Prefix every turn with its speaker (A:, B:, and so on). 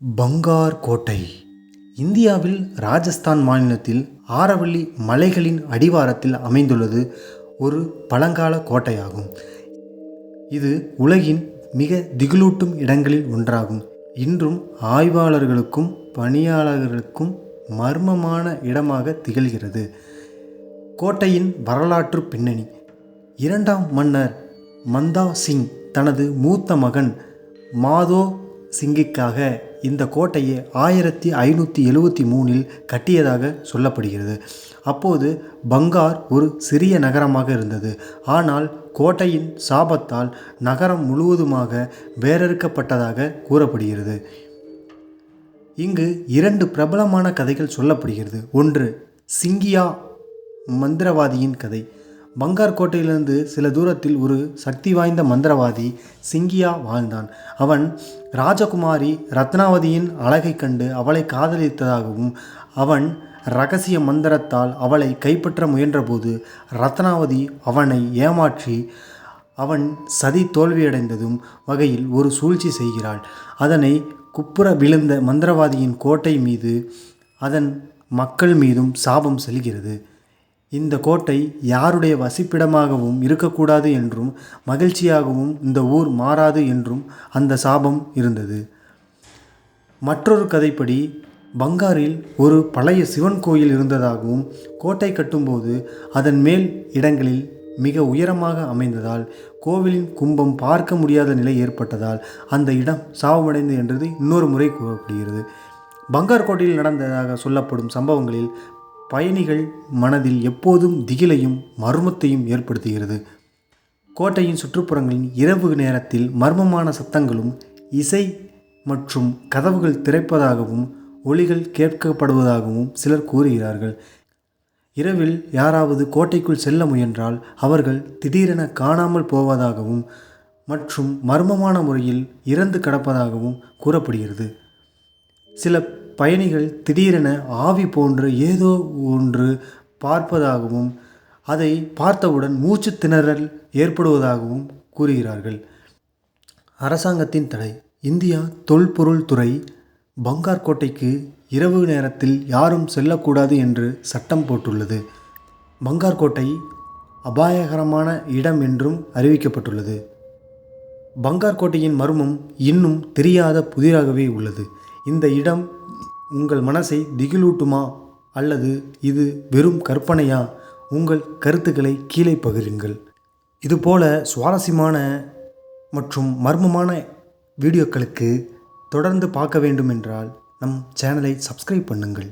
A: பங்கார் கோட்டை. இந்தியாவில் ராஜஸ்தான் மாநிலத்தில் ஆரவல்லி மலைகளின் அடிவாரத்தில் அமைந்துள்ளது ஒரு பழங்கால கோட்டையாகும். இது உலகின் மிக திகிலூட்டும் இடங்களில் ஒன்றாகும். இன்றும் ஆய்வாளர்களுக்கும் பணியாளர்களுக்கும் மர்மமான இடமாக திகழ்கிறது. கோட்டையின் வரலாற்று பின்னணி. இரண்டாம் மன்னர் மந்தா சிங் தனது மூத்த மகன் மாதோ சிங்கிற்காக இந்த கோட்டையை ஆயிரத்தி ஐநூற்றி எழுவத்தி மூணில் கட்டியதாக சொல்லப்படுகிறது. அப்போது பங்கார் ஒரு சிறிய நகரமாக இருந்தது. ஆனால் கோட்டையின் சாபத்தால் நகரம் முழுவதுமாக வேறறுக்கப்பட்டதாக கூறப்படுகிறது. இங்கு இரண்டு பிரபலமான கதைகள் சொல்லப்படுகிறது. ஒன்று சிங்கியா மந்திரவாதியின் கதை. பங்கார் கோட்டையிலிருந்து சில தூரத்தில் ஒரு சக்தி வாய்ந்த மந்திரவாதி சிங்கியா வாழ்ந்தான். அவன் ராஜகுமாரி ரத்னாவதியின் அழகைக் கண்டு அவளை காதலித்ததாகவும் அவன் ரகசிய மந்திரத்தால் அவளை கைப்பற்ற முயன்றபோது ரத்னாவதி அவனை ஏமாற்றி அவன் சதி தோல்வியடைந்ததும் வகையில் ஒரு சூழ்ச்சி செய்கிறாள். அதனை குப்புற விழுந்த மந்திரவாதியின் கோட்டை மீது அதன் மக்கள் மீதும் சாபம் செல்கிறது. இந்த கோட்டை யாருடைய வசிப்பிடமாகவும் இருக்கக்கூடாது என்றும் மகிழ்ச்சியாகவும் இந்த ஊர் மாறாது என்றும் அந்த சாபம் இருந்தது. மற்றொரு கதைப்படி பங்காரில் ஒரு பழைய சிவன் கோயில் இருந்ததாகவும் கோட்டை கட்டும்போது அதன் மேல் இடங்களில் மிக உயரமாக அமைந்ததால் கோவிலின் கும்பம் பார்க்க முடியாத நிலை ஏற்பட்டதால் அந்த இடம் சாபமடைந்து என்றது இன்னொரு முறை கூறப்படுகிறது. பங்கார் கோட்டையில் நடந்ததாக சொல்லப்படும் சம்பவங்களில் பயணிகள் மனதில் எப்போதும் திகிலையும் மர்மத்தையும் ஏற்படுத்துகிறது. கோட்டையின் சுற்றுப்புறங்களின் இரவு நேரத்தில் மர்மமான சத்தங்களும் இசை மற்றும் கதவுகள் திறப்பதாகவும் ஒளிகள் கேட்கப்படுவதாகவும் சிலர் கூறுகிறார்கள். இரவில் யாராவது கோட்டைக்குள் செல்ல முயன்றால் அவர்கள் திடீரென காணாமல் போவதாகவும் மற்றும் மர்மமான முறையில் இறந்து கடப்பதாகவும் கூறப்படுகிறது. சில பயணிகள் திடீரென ஆவி போன்று ஏதோ ஒன்று பார்ப்பதாகவும் அதை பார்த்தவுடன் மூச்சு திணறல் ஏற்படுவதாகவும் கூறுகிறார்கள். அரசாங்கத்தின் தடை. இந்தியா தொல்பொருள் துறை பங்கார் கோட்டைக்கு இரவு நேரத்தில் யாரும் செல்லக்கூடாது என்று சட்டம் போட்டுள்ளது. பங்கார் கோட்டை அபாயகரமான இடம் என்றும் அறிவிக்கப்பட்டுள்ளது. பங்கார் கோட்டையின் மர்மம் இன்னும் தெரியாத புதிராகவே உள்ளது. இந்த இடம் உங்கள் மனசை திகிலூட்டுமா? அல்லது இது வெறும் கற்பனையா? உங்கள் கருத்துக்களை கீழே பகிருங்கள். இதுபோல சுவாரஸ்யமான மற்றும் மர்மமான வீடியோக்களுக்கு தொடர்ந்து பார்க்க வேண்டும் என்றால் நம் சேனலை சப்ஸ்கிரைப் பண்ணுங்கள்.